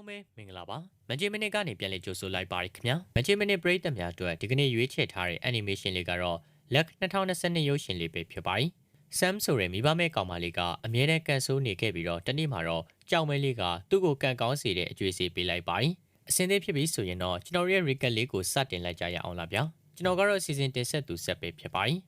လုံးပဲမင်္ဂလာပါမန်ချေမနစ်ကနေပြန်လည်ကြိုဆိုလိုက်ပါရခင်ဗျာမန်ချေမနစ်ပရိသတ်များအတွက်ဒီကနေ့ရွေးချယ်ထားတဲ့ animation လေးကတော့ Luck 2022ရုပ်ရှင်လေးပဲဖြစ်ပါတယ် Sam ဆိုတဲ့မိဘမဲ့ကောင်မလေးကအမြဲတမ်းကန်ဆိုးနေခဲ့ပြီးတော့တနေ့မှာတော့ကြောင်မဲလေးကသူ့ကိုကန်ကောင်းစေတဲ့အကျွေးစီပေးလိုက်ပါတယ်အစင်းသေးဖြစ်ပြီးဆိုရင်တော့ကျွန်တော်ရဲ့ recap လေးကိုစတင်လိုက်ကြရအောင်လားဗျာကျွန်တော်ကတော့ season တင်ဆက်သူဆက်ပဲဖြစ်ပါတယ်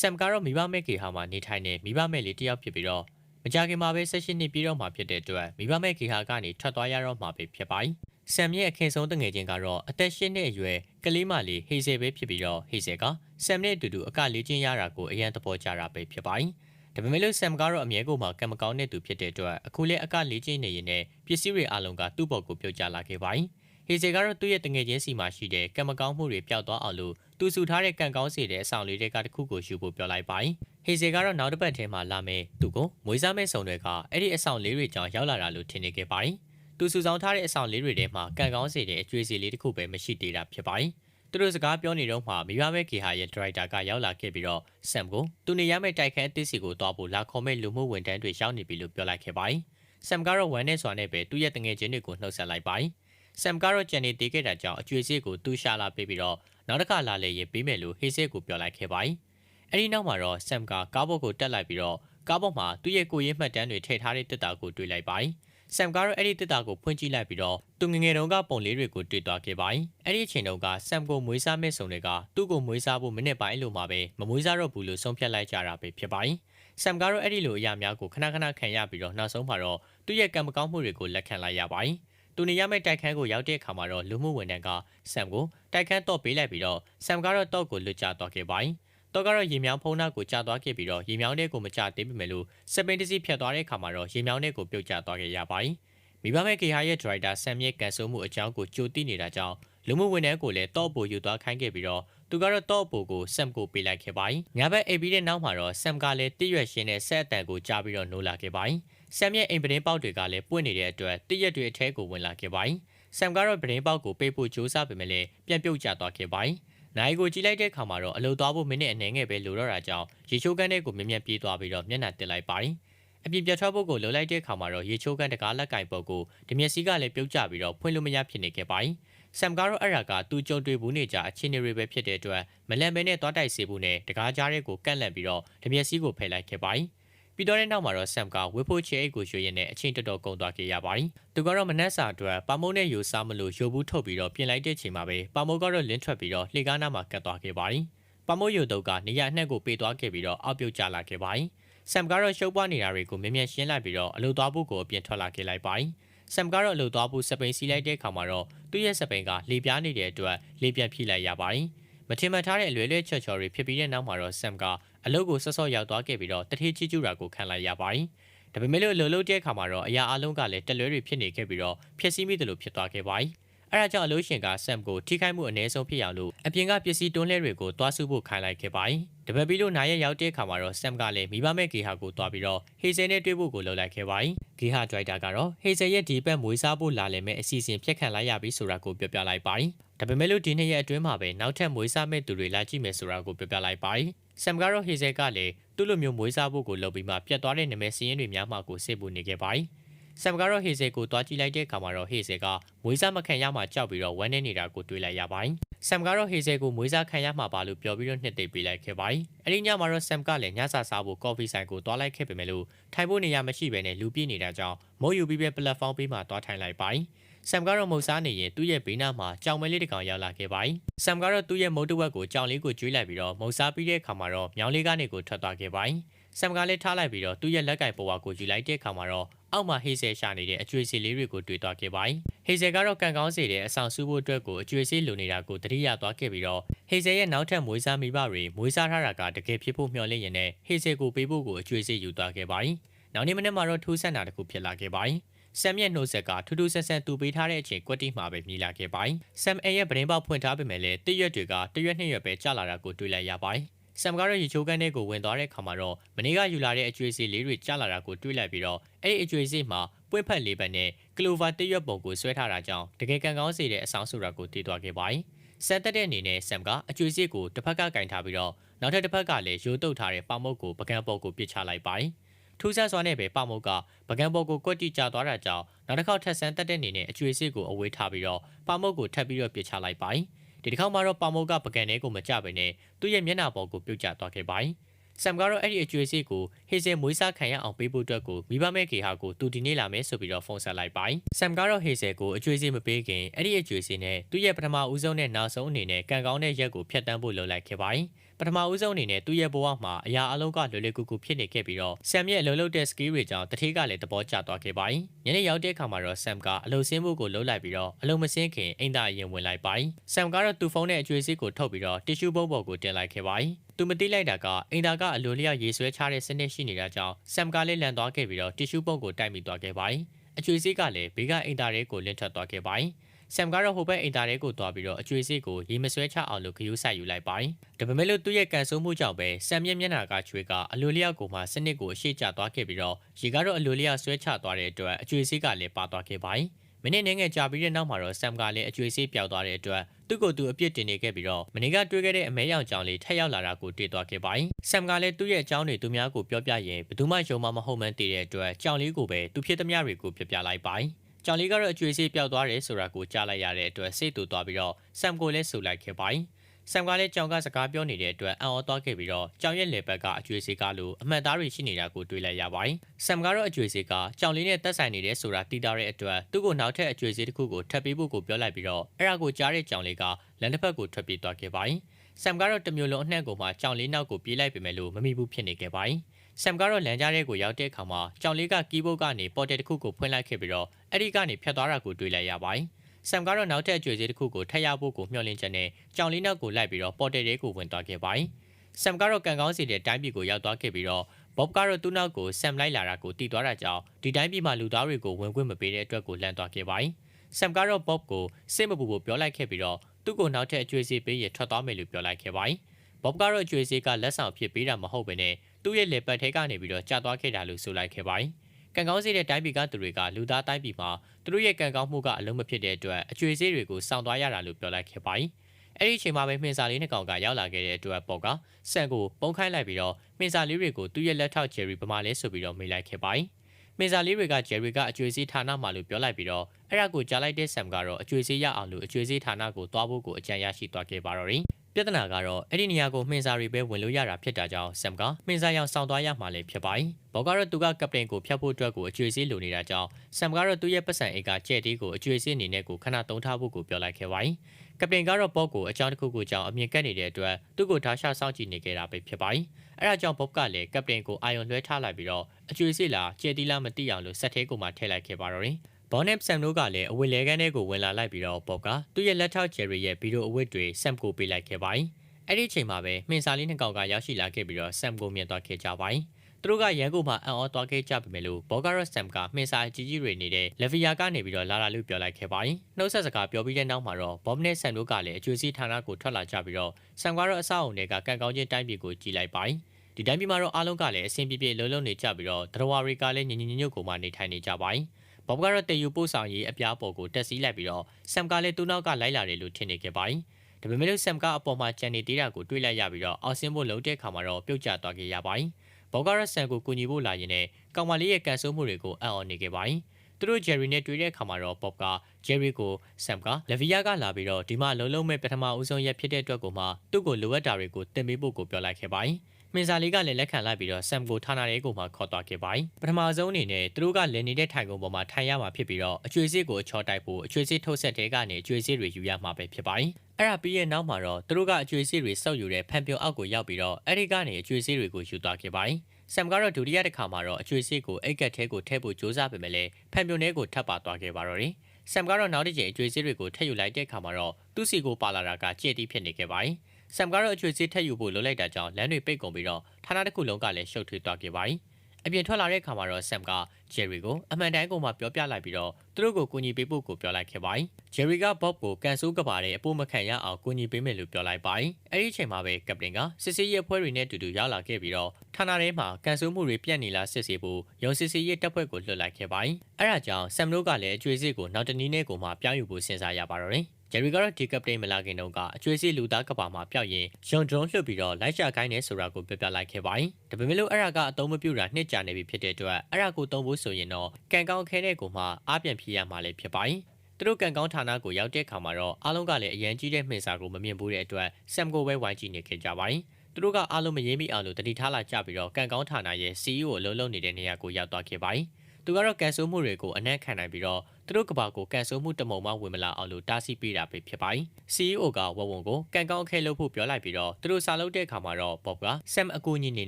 ဆမ်ကတော့မိဘမဲ့ကေဟာမှာနေထိုင်နေမိဘမဲ့လေးတယောက်ဖြစ်ပြီးတော့မကြခင်မှာပဲဆက်ရှင်နှစ်ပြီးတော့မှဖြစ်တဲ့အတွက်မိဘမဲ့ကေဟာကနေထွက်သွားရတော့မှာပဲဖြစ်ပါတယ်။ဆမ်ရဲ့အခင်ဆုံးတငယ်ချင်းကတော့အသက်ရှင်တဲ့အရွယ်ကလေးမလေးဟေဇယ်ပဲဖြစ်ပြီးတော့ဟေဇယ်ကဆမ်နဲ့အတူတူအကလေးချင်းရတာကိုအရန်သဘောကျတာပဲဖြစ်ပါတယ်။ဒါပေမဲ့လို့ဆမ်ကတော့အမြဲကိုမှကံမကောင်းတဲ့သူဖြစ်တဲ့အတွက်အခုလည်းအကလေးချင်းနေရင်နဲ့ပစ္စည်းတွေအလုံးကသူ့ဘော်ကိုပြုတ်ကျလာခဲ့ပါတယ်။ဟေဇယ်ကတော့သူ့ရဲ့တငယ်ချင်းစီမှာရှိတဲ့ကံမကောင်းမှုတွေပျောက်သွားအောင်လို့ သူစုထားတဲ့ကံကောင်းစေတဲ့အဆောင်လေးတွေကတစ်ခုကိုယူဖို့ပြောလိုက်ပါတယ်။ဟေဇယ်ကတော့နောက်တစ်ပတ်ထဲမှာလာမယ်သူကိုမွေးစားမဲ့ဆောင်တွေကအဲ့ဒီအဆောင်လေးတွေကြောင့်ရောက်လာတာလို့ထင်နေခဲ့ပါတယ်။သူစုဆောင်ထားတဲ့အဆောင်လေးတွေထဲမှာကံကောင်းစေတဲ့အကျွေးစီလေးတစ်ခုပဲမရှိသေးတာဖြစ်ပါတယ်။သူတို့စကားပြောနေတော့မှမိဘမဲ့ကေဟာရဲ့ဒရိုက်တာကရောက်လာခဲ့ပြီးတော့ဆမ်ကိုသူနေရမယ့်တိုက်ခန်းအသစ်စီကိုတွားဖို့လာခေါ်မဲ့လူမှုဝန်ထမ်းတွေရောက်နေပြီလို့ပြောလိုက်ခဲ့ပါတယ်။ဆမ်ကတော့ဝမ်းနဲ့စွာနဲ့ပဲသူ့ရဲ့တငယ်ချင်းတွေကိုနှုတ်ဆက်လိုက်ပါတယ်။ဆမ်ကတော့ကြံနေသေးခဲ့တာကြောင့်အကျွေးစီကိုသူ့ရှာလာပေးပြီးတော့ နောက်တစ်ခါလာလေရင်ပေးမယ်လို့ဟေးဆဲကိုပြောလိုက်ခဲ့ပါတယ်။အဲဒီနောက်မှာတော့ဆမ်ကကားဘော့ကိုတက်လိုက်ပြီးတော့ကားဘော့မှာသူ့ရဲ့ကိုရင်းမှတ်တမ်းတွေထည့်ထားတဲ့တက်တာကိုတွေ့လိုက်ပါတယ်။ဆမ်ကတော့အဲ့ဒီတက်တာကိုဖွင့်ကြည့်လိုက်ပြီးတော့သူငငယ်တုန်းကပုံလေးတွေကိုတွေ့သွားခဲ့ပါတယ်။အဲ့ဒီအချိန်တုန်းကဆမ်ကိုမွေးစားမဲ့ဆုံတွေကသူ့ကိုမွေးစားဖို့မိနစ်ပိုင်းလို့မှပဲမမွေးစားတော့ဘူးလို့ဆုံးဖြတ်လိုက်ကြတာပဲဖြစ်ပါတယ်။ဆမ်ကတော့အဲ့ဒီလိုအရာများကိုခဏခဏခံရပြီးတော့နောက်ဆုံးမှာတော့သူ့ရဲ့ကံမကောင်းမှုတွေကိုလက်ခံလိုက်ရပါတယ်။ သူနေရမယ့်တိုက်ခန်းကိုရောက်တဲ့အခါမှာတော့လူမှုဝန်ထမ်းကဆမ်ကိုတိုက်ခန်းတော့ပေးလိုက်ပြီးတော့ဆမ်ကတော့တော့ကိုလွတ်ကျသွားခဲ့ပါတယ်။တော့ကတော့ရေမြောင်းဖုံးနာကိုကျသွားခဲ့ပြီးတော့ရေမြောင်းတဲ့ကိုမကျသေးပေမဲ့လို့စပင်တစီဖြတ်သွားတဲ့အခါမှာတော့ရေမြောင်းတဲ့ကိုပြုတ်ကျသွားခဲ့ရပါတယ်။မိဘမဲ့ကေဟာရဲ့ဒရိုက်တာဆမ်ရဲ့ကန်ဆိုးမှုအကြောင်းကိုကြိုသိနေတာကြောင့်လူမှုဝန်ထမ်းကိုလည်းတော့ပိုယူသွားခိုင်းခဲ့ပြီးတော့သူကတော့တော့ပိုကိုဆမ်ကိုပေးလိုက်ခဲ့ပါတယ်။ညဘက်အိပ်ပြီးတဲ့နောက်မှာတော့ဆမ်ကလည်းတည့်ရွက်ရှင်းတဲ့ဆက်အတန်ကိုကြားပြီးတော့နိုးလာခဲ့ပါတယ်။ ဆမ်ရဲ့အိမ်ပဒင်းပေါက်တွေကလည်းပွင့်နေတဲ့အတွက်တည့်ရက်တွေအထဲကိုဝင်လာခဲ့ပါတယ်။ဆမ်ကတော့ပဒင်းပေါက်ကိုပေးဖို့ကြိုးစားပေမဲ့လည်းပြန်ပြုတ်ကျသွားခဲ့ပါတယ်။နိုင်ကိုကြည့်လိုက်တဲ့အခါမှာတော့အလုသွားဖို့မိနစ်အနည်းငယ်ပဲလိုတော့တာကြောင့်ရေချိုးကန်းတဲ့ကိုမြင်မြန်ပြေးသွားပြီးတော့မျက်နှာတက်လိုက်ပါတယ်။အပြင်ပြတ်ထွက်ဖို့ကိုလှုပ်လိုက်တဲ့အခါမှာတော့ရေချိုးကန်းတကားလက်ကင်ပုတ်ကိုဒီမျက်စိကလည်းပြုတ်ကျပြီးတော့ဖွင့်လို့မရဖြစ်နေခဲ့ပါတယ်။ဆမ်ကတော့အဲ့ဒါကသူကြုံတွေ့ဘူးနေကြအခြေအနေတွေပဲဖြစ်တဲ့အတွက်မလန်မဲနဲ့သွားတိုက်စေဖို့နဲ့တကားကြားတဲ့ကိုကန့်လန့်ပြီးတော့ဒီမျက်စိကိုဖယ်လိုက်ခဲ့ပါတယ်။ ပြီးတော့တဲ့နောက်မှာတော့ဆမ်ကဝေဖို့ချေအိတ်ကိုရွှေရင်နဲ့အချင်းတော်တော်ကုန်သွားခဲ့ရပါတယ်။သူကတော့မနှက်စာအတွက်ပါမုံနဲ့ယူစားမလို့ရုပ်ဘူးထုတ်ပြီးတော့ပြင်လိုက်တဲ့ချိန်မှာပဲပါမုံကတော့လင်းထွက်ပြီးတော့လှေကားနားမှာကတ်သွားခဲ့ပါတယ်။ပါမုံယူတုတ်ကနေရအနှက်ကိုပေးသွားခဲ့ပြီးတော့အောက်ပြုတ်ကျလာခဲ့ပါတယ်။ဆမ်ကတော့ရှုပ်ပွားနေတာတွေကိုမြင်မြန်ရှင်းလိုက်ပြီးတော့အလုသွားဖို့ကိုအပြင်ထွက်လာခဲ့လိုက်ပါတယ်။ဆမ်ကတော့အလုသွားဖို့စပိန်စီလိုက်တဲ့အခါမှာတော့သူ့ရဲ့စပိန်ကလေပြားနေတဲ့အတွက်လေပြန်ဖြိလိုက်ရပါတယ်။မထင်မှတ်ထားတဲ့အလွယ်လွယ်ချော်ချော်တွေဖြစ်ပြီးတဲ့နောက်မှာတော့ဆမ်က အလုတ်ကိုဆော့ဆော့ရောက်သွားခဲ့ပြီးတော့တထေးချီကျူတာကိုခံလိုက်ရပါတယ်။ဒါပေမဲ့လို့အလုတ်လုတ်တဲ့အခါမှာတော့အရာအလုံးကလည်းတက်လွဲတွေဖြစ်နေခဲ့ပြီးတော့ဖျက်ဆီးမိတယ်လို့ဖြစ်သွားခဲ့ပါတယ်။ အဲဒါကြောင့်အလို့ရှင်ကဆမ်ကိုထိခိုက်မှုအ ਨੇ ဆုံးဖြစ်အောင်လို့အပြင်ကပစ္စည်းတွန်းလှဲတွေကိုတွားဆုဖို့ခိုင်းလိုက်ခဲ့ပါတယ်။တပတ်ပြီးလို့နာရက်ရောက်တဲ့အခါမှာတော့ဆမ်ကလည်းမိဘမဲ့ဂေဟာကိုတွားပြီးတော့ဟေဇယ်နဲ့တွေ့ဖို့ကိုလုပ်လိုက်ခဲ့ပါတယ်။ဂေဟာဒရိုက်တာကတော့ဟေဇယ်ရဲ့ဒီဘက်မွေးစားဖို့လာလည်မဲ့အစီအစဉ်ဖျက်ခံလိုက်ရပြီဆိုတာကိုပြောပြလိုက်ပါတယ်။ဒါပေမဲ့လို့ဒီနေ့ရက်အတွင်းမှာပဲနောက်ထပ်မွေးစားမဲ့သူတွေလာကြည့်မယ်ဆိုတာကိုပြောပြလိုက်ပါတယ်။ဆမ်ကတော့ဟေဇယ်ကလည်းသူ့လိုမျိုးမွေးစားဖို့ကိုလုပ်ပြီးမှပြတ်သွားတဲ့နာမည်စည်းရင်းတွေများမှကိုစေဖို့နေခဲ့ပါတယ်။ ဆမ်ကတော့ဟေဇယ်ကိုတွားကြည့်လိုက်တဲ့အခါမှာတော့ဟေဇယ်ကမွေးစားမခံရမှကြောက်ပြီးတော့ဝမ်းနေနေတာကိုတွေ့လိုက်ရပါတယ်။ဆမ်ကတော့ဟေဇယ်ကိုမွေးစားခံရမှာပါလို့ပြောပြီးတော့နှစ်သိပ်ပေးလိုက်ခဲ့ပါတယ်။အဲဒီညမှာတော့ဆမ်ကလည်းညစာစားဖို့ကော်ဖီဆိုင်ကိုတွားလိုက်ခဲ့ပေမဲ့လို့ထိုင်ဖို့နေရာမရှိဘဲနဲ့လူပြည့်နေတာကြောင့်မိုးယူပြီးပဲပလက်ဖောင်းပေးမှတွားထိုင်လိုက်ပါတယ်။ဆမ်ကတော့မုတ်စားနေရင်သူ့ရဲ့ဘေးနားမှာကြောင်မဲလေးတစ်ကောင်ရောက်လာခဲ့ပါတယ်။ဆမ်ကတော့သူ့ရဲ့မုတ်တဝက်ကိုကြောင်လေးကိုကျွေးလိုက်ပြီးတော့မုတ်စားပြီးတဲ့အခါမှာတော့မြောင်လေးကနေကိုထွက်သွားခဲ့ပါတယ်။ဆမ်ကလည်းထားလိုက်ပြီးတော့သူ့ရဲ့လက်ကင်ပေါ်ဝါကိုယူလိုက်တဲ့အခါမှာတော့ အောက်မှာဟေးဆယ်ရှာနေတဲ့အကျွေးစီလေးတွေကိုတွေ့သွားခဲ့ပါတယ်။ဟေးဆယ်ကတော့ကန်ကောင်းစေတဲ့အဆောင်စုဖို့အတွက်ကိုအကျွေးစီလိုနေတာကိုတတိယသွားခဲ့ပြီးတော့ဟေးဆယ်ရဲ့နောက်ထပ်မွေးစားမိဘတွေမွေးစားထားတာကတကယ်ဖြစ်ဖို့မျှော်လင့်ရင်လည်းဟေးဆယ်ကိုပေးဖို့ကိုအကျွေးစီယူသွားခဲ့ပါတယ်။နောက်နေ့မနေ့မှာတော့ထူးဆန်းတာတစ်ခုဖြစ်လာခဲ့ပါတယ်။ဆမ်ရဲ့နှုတ်ဆက်ကထူးထူးဆန်းဆန်းတူပေးထားတဲ့အချိန်ကွက်တိမှာပဲမြည်လာခဲ့ပါတယ်။ဆမ်အဲရဲ့ပရင်ပေါက်ဖွင့်ထားပေမဲ့လည်းတရွက်တွေကတရွက်နှစ်ရွက်ပဲကျလာတာကိုတွေ့လိုက်ရပါတယ်။ ဆမ်ကတော့ရေချိုးကန်းထဲကိုဝင်သွားတဲ့ခါမှာတော့မနေ့ကယူလာတဲ့အကျွေးစီလေးတွေကျလာတာကိုတွေးလိုက်ပြီးတော့အဲ့ဒီအကျွေးစီမှာပွင့်ဖက်လေးပတ်နဲ့ကလိုဗာတရွက်ပုံကိုဆွဲထားတာကြောင့်တကယ်ကန်ကောင်းစေတဲ့အဆောင်ဆိုတာကိုသိသွားခဲ့ပါတယ်။ဆန်တက်တဲ့အနေနဲ့ဆမ်ကအကျွေးစီကိုတစ်ဖက်ကကင်ထားပြီးတော့နောက်ထပ်တစ်ဖက်ကလည်းရိုးတုပ်ထားတဲ့ပေါမုတ်ကိုပကံပေါ်ကိုပစ်ချလိုက်ပါတယ်။ထူးဆန်းစွာနဲ့ပဲပေါမုတ်ကပကံပေါ်ကိုကွက်တိကျသွားတာကြောင့်နောက်တစ်ခေါက်ထပ်ဆန်းတက်တဲ့အနေနဲ့အကျွေးစီကိုအဝေးထားပြီးတော့ပေါမုတ်ကိုထပ်ပြီးတော့ပစ်ချလိုက်ပါတယ်။ ဒီတစ်ခေါက်မှာတော့ပေါမုတ်ကပကံထဲကိုမကျဘဲနဲ့သူ့ရဲ့မျက်နှာပေါ်ကိုပြုတ်ကျသွားခဲ့ပါတယ်။ဆမ်ကတော့အဲ့ဒီအကျွေးစီကိုဟေဇယ်မွေးစားခံရအောင်ပေးဖို့အတွက်ကိုမိဘမဲကေဟာကိုတူဒီနေလာမယ်ဆိုပြီးတော့ဖုန်းဆက်လိုက်ပါတယ်။ဆမ်ကတော့ဟေဇယ်ကိုအကျွေးစီမပေးခင်အဲ့ဒီအကျွေးစီနဲ့သူ့ရဲ့ပထမဦးဆုံးနဲ့နောက်ဆုံးအနေနဲ့ကံကောင်းတဲ့ရက်ကိုဖျက်တမ်းဖို့လုပ်လိုက်ခဲ့ပါတယ်။ ပထမဦးဆုံးအနေနဲ့သူ့ရဲ့ဘဝမှာအရာအလုံးကလွယ်လွယ်ကူကူဖြစ်နေခဲ့ပြီးတော့ဆမ်ရဲ့အလုပ်လုပ်တဲ့ skill တွေကြောင့်တတိကလည်းသဘောကျသွားခဲ့ပါတယ်။ညနေရောက်တဲ့အခါမှာတော့ဆမ်ကအလုပ်ဆင်းဖို့ကိုလှုပ်လိုက်ပြီးတော့အလုပ်မဆင်းခင်အိမ်သာအရင်ဝင်လိုက်ပါတယ်။ဆမ်ကတော့သူ့ဖုန်းနဲ့အကျွေးစီကိုထုတ်ပြီးတော့တ िश ူးဘုတ်ပေါ်ကိုတင်လိုက်ခဲ့ပါတယ်။သူမသိလိုက်တာကအင်တာကအလိုလျောက်ရေဆွဲချတဲ့စနစ်ရှိနေတာကြောင့်ဆမ်ကလည်းလန်သွားခဲ့ပြီးတော့တ िश ူးပုံကိုတိုက်မိသွားခဲ့ပါတယ်။အကျွေးစီးကလည်းဘေးကအင်တာတွေကိုလင်းထွက်သွားခဲ့ပါတယ်။ ဆမ်ကတော့ဟိုဘက်အင်တာထဲကိုသွားပြီးတော့အကျွေးစီးကိုရေမဆွဲချအောင်လို့ဂယုစိုက်ယူလိုက်ပါတယ်။ဒါပေမဲ့လို့သူ့ရဲ့ကန်ဆိုးမှုကြောင့်ပဲဆမ်ရဲ့မျက်နှာကချွေးကအလိုလျောက်ကိုမှစနစ်ကိုအရှိကျသွားခဲ့ပြီးတော့ရေကတော့အလိုလျောက်ဆွဲချသွားတဲ့အတွက်အကျွေးစီးကလည်းပါသွားခဲ့ပါတယ်။မိနစ်နှင်းငယ်ကြာပြီးတဲ့နောက်မှာတော့ဆမ်ကလည်းအကျွေးဆေးပျောက်သွားတဲ့အတွက်သူ့ကိုယ်သူအပြစ်တင်နေခဲ့ပြီးတော့မနေ့ကတွေ့ခဲ့တဲ့အမဲရောင်ကြောင်လေးထက်ရောက်လာတာကိုတွေ့သွားခဲ့ပါတယ်။ဆမ်ကလည်းသူ့ရဲ့အကြောင်းတွေသူများကိုပြောပြရင်ဘယ်သူမှယုံမှမဟုတ်မှန်းသိတဲ့အတွက်ကြောင်လေးကိုပဲသူဖြစ်သမျှတွေကိုပြပြလိုက်ပါတယ်။ ကြောင်လေးကတော့အကျွေးဆေးပျောက်သွားတယ်ဆိုတာကိုကြားလိုက်ရတဲ့အတွက်စိတ်တူသွားပြီးတော့ဆမ်ကိုလည်းဆူလိုက်ခဲ့ပါတယ်။ဆမ်ကလည်းကြောင်ကစကားပြောနေတဲ့အတွက်အံ့ဩသွားခဲ့ပြီးတော့ကြောင်ရဲ့လေဘက်ကအကျွေးစေးကားလို့အမှတ်သားတွေရှိနေတာကိုတွေ့လိုက်ရပါတယ်။ဆမ်ကတော့အကျွေးစေးကကြောင်လေးနဲ့တက်ဆိုင်နေတယ်ဆိုတာသိတာတဲ့အတွက်သူ့ကိုနောက်ထပ်အကျွေးစေးတစ်ခုကိုထပ်ပေးဖို့ကိုပြောလိုက်ပြီးတော့အဲ့ဒါကိုကြားတဲ့ကြောင်လေးကလန်တစ်ဖက်ကိုထွက်ပြေးသွားခဲ့ပါတယ်။ဆမ်ကတော့တမျိုးလုံးအနှံ့ကိုမှကြောင်လေးနောက်ကိုပြေးလိုက်ပေမဲ့လို့မမိဘူးဖြစ်နေခဲ့ပါတယ်။ ဆမ်ကတော့လန်ကြားတဲ့ကိုရောက်တဲ့အခါမှာကြောင်လေးကကီးဘုတ်ကနေပေါ်တယ်တစ်ခုကိုဖွင့်လိုက်ခဲ့ပြီးတော့အဲ့ဒီကနေဖြတ်သွားတာကိုတွေ့လိုက်ရပါတယ်။ဆမ်ကတော့နောက်ထပ်အကျွေးစည်းတစ်ခုကိုထပ်ရဖို့ကိုမျှော်လင့်ချက်နဲ့ကြောင်လေးနောက်ကိုလိုက်ပြီးတော့ပေါ်တယ်တဲ့ကိုဝင်သွားခဲ့ပါတယ်။ဆမ်ကတော့ကန်ကောင်းစီတဲ့တိုင်းပြည်ကိုရောက်သွားခဲ့ပြီးတော့ဘော့ကတော့သူ့နောက်ကိုဆမ်လိုက်လာတာကိုတီးသွားတာကြောင့်ဒီတိုင်းပြည်မှာလူသားတွေကိုဝင်ခွင့်မပေးတဲ့အတွက်ကိုလန်သွားခဲ့ပါတယ်။ဆမ်ကတော့ဘော့ကိုစိတ်မပူဖို့ပြောလိုက်ခဲ့ပြီးတော့သူ့ကိုနောက်ထပ်အကျွေးစည်းပေးရထွက်သွားမယ်လို့ပြောလိုက်ခဲ့ပါတယ်။ဘော့ကတော့အကျွေးစည်းကလက်ဆောင်ဖြစ်ပေးတာမဟုတ်ဘဲနဲ့ သူ့ရဲ့လက်ပတ်ထဲကနေပြီးတော့ကြာသွားခဲ့တာလို့ဆိုလိုက်ခဲ့ပါတယ်။ကံကောင်းစေးတဲ့တိုင်းပြည်ကသူတွေကလူသားတိုင်းပြည်မှာသူတို့ရဲ့ကံကောင်းမှုကအလုံးမဖြစ်တဲ့အတွက်အကျွေးစေးတွေကိုစောင့်သွားရတာလို့ပြောလိုက်ခဲ့ပါတယ်။အဲ့ဒီအချိန်မှာပဲမှင်စာလေးနှစ်ကောင်ကရောက်လာခဲ့တဲ့အတွက်ပေါ့ကဆန်ကိုပုံခိုင်းလိုက်ပြီးတော့မှင်စာလေးတွေကိုသူ့ရဲ့လက်ထောက်ဂျယ်ရီပမာလဲဆိုပြီးတော့မေးလိုက်ခဲ့ပါတယ်။မှင်စာလေးတွေကဂျယ်ရီကအကျွေးစေးဌာနမှာလို့ပြောလိုက်ပြီးတော့အဲ့ဒါကိုကြားလိုက်တဲ့ဆမ်ကတော့အကျွေးစေးရအောင်လို့အကျွေးစေးဌာနကိုသွားဖို့ကိုအကြံရရှိသွားခဲ့ပါတော့တယ်။ ပြဿနာကတော့အဲ့ဒီနေရာကိုမှင်စာတွေပဲဝင်လို့ရတာဖြစ်တာကြောင့်ဆမ်ကမှင်စာရောင်စောင်းသွားရမှာလည်းဖြစ်ပါတယ်။ဘောကတော့သူကကပတိန်ကိုဖျက်ဖို့အတွက်ကိုအကျွေးစည်းလိုနေတာကြောင့်ဆမ်ကတော့သူ့ရဲ့ပတ်စံအိတ်ကကြဲ့တီးကိုအကျွေးစည်းအနေနဲ့ကိုခဏတုံးထားဖို့ကိုပြောလိုက်ခဲ့ပါတယ်။ကပတိန်ကတော့ဘော့ကိုအကြောင်းတစ်ခုခုကြောင့်အမြင်ကက်နေတဲ့အတွက်သူ့ကိုဓာရှာစောင့်ကြည့်နေခဲ့တာပဲဖြစ်ပါတယ်။အဲဒါကြောင့်ဘော့ကလည်းကပတိန်ကိုအာယုံလွှဲထားလိုက်ပြီးတော့အကျွေးစည်းလာကြဲ့တီးလာမသိအောင်လို့စက်သေးကိုမှထည့်လိုက်ခဲ့ပါတော့တယ်။ ဘော်နက်ဆမ်တို့ကလည်းအဝတ်လဲကန်းထဲကိုဝင်လာလိုက်ပြီးတော့ဘော့ကသူ့ရဲ့လက်ထောက်ဂျယ်ရီရဲ့ဗီဒီယိုအဝတ်တွေဆမ်ကိုပေးလိုက်ခဲ့ပါတယ်။အဲ့ဒီအချိန်မှာပဲမှင်စာလေးနှစ်ကောင်ကရောက်ရှိလာခဲ့ပြီးတော့ဆမ်ကိုမြင်သွားခဲ့ကြပါတယ်။သူတို့ကရန်ကုန်မှာအံ့ဩသွားခဲ့ကြပြီမယ်လို့ဘောဂရတ်ဆမ်ကမှင်စာကြီးကြီးတွေနေတဲ့လက်ဗီယာကနေပြီးတော့လာလာလို့ပြောလိုက်ခဲ့ပါတယ်။နှုတ်ဆက်စကားပြောပြီးတဲ့နောက်မှာတော့ဘော့နဲ့ဆမ်တို့ကလည်းအကျွေးစီးဌာနကိုထွက်လာကြပြီးတော့ဆမ်ကတော့အဆောက်အုံတွေကကန်ကောင်းချင်းတိုင်းပြည်ကိုကြည်လိုက်ပါတယ်။ဒီတိုင်းပြည်မှာတော့အားလုံးကလည်းအဆင်ပြေပြေလုံးလုံးနေကြပြီးတော့ဒရဝါရီကလည်းညင်ညင်ညွတ်ကိုမှနေထိုင်နေကြပါတယ်။ ဘော့ကတော့တေယူပို့ဆောင်ရေးအပြားပေါ်ကိုတက်စီးလိုက်ပြီးတော့ဆမ်ကလည်းသူ့နောက်ကလိုက်လာတယ်လို့ထင်နေခဲ့ပါတယ်။ဒါပေမဲ့လို့ဆမ်ကအပေါ်မှာကြံနေသေးတာကိုတွေးလိုက်ရပြီးတော့အောက်ဆင်းဖို့လုံးတဲ့ခါမှာတော့ပြုတ်ကျသွားခဲ့ရပါတယ်။ဘောဂရဆန်ကိုကူညီဖို့လာရင်လည်းကောင်မလေးရဲ့ကန်ဆိုးမှုတွေကိုအံ့ဩနေခဲ့ပါတယ်။သူတို့ဂျယ်ရီနဲ့တွေ့တဲ့အခါမှာတော့ဘော့ကဂျယ်ရီကိုဆမ်ကလက်ဗီယာကလာပြီးတော့ဒီမှာလုံးလုံးမဲ့ပထမဦးဆုံးရက်ဖြစ်တဲ့အတွက်ကိုမှသူ့ကိုလိုအပ်တာတွေကိုတင်ပေးဖို့ကိုပြောလိုက်ခဲ့ပါတယ်။ မင်ဇာလီကလည်းလက်ခံလိုက်ပြီးတော့ဆမ်ကိုဌာနရဲကိုမှခေါ်သွားခဲ့ပါတယ်ပထမဆုံးအနေနဲ့သူတို့ကလည်နေတဲ့ထိုင်ကုန်ပေါ်မှာထိုင်ရမှာဖြစ်ပြီးတော့အကျွေးစစ်ကိုအချောတိုက်ဖို့အကျွေးစစ်ထုတ်ဆက်တဲ့ကနေအကျွေးစစ်တွေယူရမှာပဲဖြစ်ပါတယ်အဲ့ဒါပြီးရဲ့နောက်မှာတော့သူတို့ကအကျွေးစစ်တွေစောက်ယူတဲ့ဖန်ပြုံအောက်ကိုရောက်ပြီးတော့အဲ့ဒီကနေအကျွေးစစ်တွေကိုယူသွားခဲ့ပါတယ်ဆမ်ကတော့ဒုတိယတစ်ခါမှာတော့အကျွေးစစ်ကိုအိတ်ကက်ထဲကိုထည့်ဖို့ကြိုးစားပေမဲ့လည်းဖန်ပြုံထဲကိုထပ်ပါသွားခဲ့ပါတော့တယ်ဆမ်ကတော့နောက်တစ်ချိန်အကျွေးစစ်တွေကိုထည့်ယူလိုက်တဲ့အခါမှာတော့သူ့စီကိုပါလာတာကကြည့်တီးဖြစ်နေခဲ့ပါတယ် ဆမ်ကတော့အချွေစစ်ထက်ယူဖို့လိုလိုက်တာကြောင့်လမ်းတွေပိတ်ကုန်ပြီးတော့ဌာနတစ်ခုလုံးကလည်းရှုပ်ထွေးသွားခဲ့ပါတယ်။အပြင်ထွက်လာတဲ့အခါမှာတော့ဆမ်ကဂျယ်ရီကိုအမှန်တမ်းကိုမှပြောပြလိုက်ပြီးတော့သူတို့ကိုကူညီပေးဖို့ကိုပြောလိုက်ခဲ့ပါတယ်ဂျယ်ရီကဘော့ကိုကန်ဆိုးကပါတဲ့အပိုးမခံရအောင်ကူညီပေးမယ်လို့ပြောလိုက်ပါတယ်အဲ့ဒီအချိန်မှာပဲကပတင်ကစစ်စေးရဲဖွဲ့တွေနဲ့အတူတူရောက်လာခဲ့ပြီးတော့ဌာနထဲမှာကန်ဆိုးမှုတွေပြန့်နေလားစစ်ဆေးဖို့ရုံစစ်စေးရဲတပ်ဖွဲ့ကိုလွှတ်လိုက်ခဲ့ပါတယ်အဲ့ဒါကြောင့်ဆမ်နိုကလည်းအကျွေးစစ်ကိုနောက်တနည်းနဲ့ကိုမှပြောင်းယူဖို့စဉ်းစားရပါတော့တယ် ဂျယ်ရီကတော့ဒီကပတိန်မလာခင်တုန်းကအကျွေးစီလူသားကပါမှာပျောက်ရင်ရုံဒရုန်းလွှတ်ပြီးတော့လိုက်ရှာခိုင်းနေဆိုတာကိုပြပြလိုက်ခဲ့ပါတယ်။ဒါပေမဲ့လို့အဲ့ဒါကအသုံးမပြုတာနှစ်ကြာနေပြီဖြစ်တဲ့အတွက်အဲ့ဒါကိုသုံးဖို့ဆိုရင်တော့ကန်ကောင်းခဲတဲ့ကိုမှအားပြန်ဖြေရမှာလည်းဖြစ်ပါတယ်။သူတို့ကန်ကောင်းဌာနကိုရောက်တဲ့အခါမှာတော့အားလုံးကလည်းအရန်ကြီးတဲ့မှင်စာကိုမမြင်ဘူးတဲ့အတွက်ဆမ်ကိုပဲဝိုင်းကြည့်နေခဲ့ကြပါတယ်။သူတို့ကအားလုံးမရေးမိအောင်လို့တတိထားလာကြပြီးတော့ကန်ကောင်းဌာနရဲ့ CEO ကိုလှုပ်လှုပ်နေတဲ့နေရာကိုရောက်သွားခဲ့ပါတယ်။ သူကတော့ကန်ဆိုးမှုတွေကိုအနက်ခံနိုင်ပြီးတော့သူတို့ကဘာကိုကန်ဆိုးမှုတမုံမှဝင်မလာအောင်လို့တားဆီးပေးတာပဲဖြစ်ပါတယ်။ CEO ကဝဝုံကိုကန်ကောင်းအခဲလုပ်ဖို့ပြောလိုက်ပြီးတော့သူတို့စာလုပ်တဲ့အခါမှာတော့ Bob က Sam အကူအညီနေ